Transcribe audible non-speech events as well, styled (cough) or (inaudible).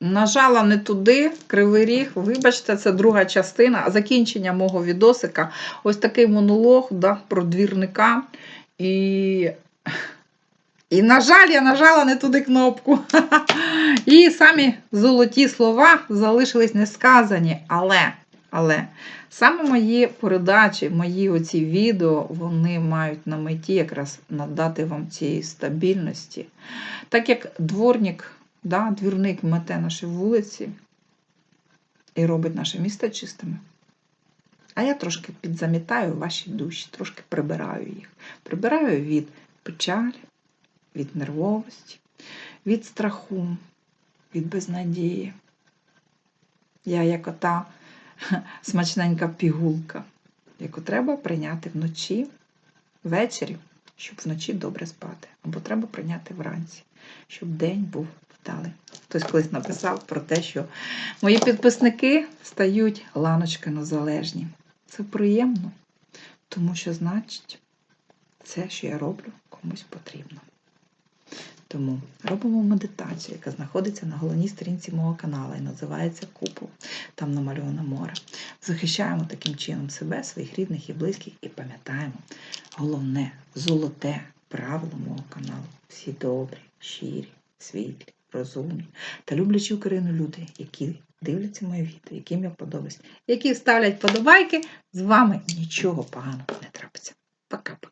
Нажала не туди, кривий ріг. Вибачте, це друга частина. Закінчення мого відосика. Ось такий монолог да, про двірника. І, і, на жаль, я нажала не туди кнопку. (laughs) І самі золоті слова залишились несказані. Але, але саме мої передачі, мої оці відео, вони мають на меті якраз надати вам цієї стабільності. Так як дворник, да, двірник мете наші вулиці і робить наше місто чистими. А я трошки підзамітаю ваші душі, трошки прибираю їх. Прибираю від печалі, від нервовості, від страху, від безнадії. Я як ота (laughs) смачненька пігулка, яку треба прийняти вночі, ввечері, щоб вночі добре спати. Або треба прийняти вранці, щоб день був вдалий. Хтось колись написав про те, що мої підписники стають ланочками залежні. Це приємно, тому що, значить, це, що я роблю, комусь потрібно. Тому робимо медитацію, яка знаходиться на головній сторінці мого каналу і називається Купол. Там намальоване море. Захищаємо таким чином себе, своїх рідних і близьких, і пам'ятаємо головне золоте правило мого каналу. Всі добрі, щирі, світлі, розумні та люблячі Україну люди, які дивляться моє відео, яким я подобаюсь, які ставлять подобайки, з вами нічого поганого не трапиться. Пока-пока.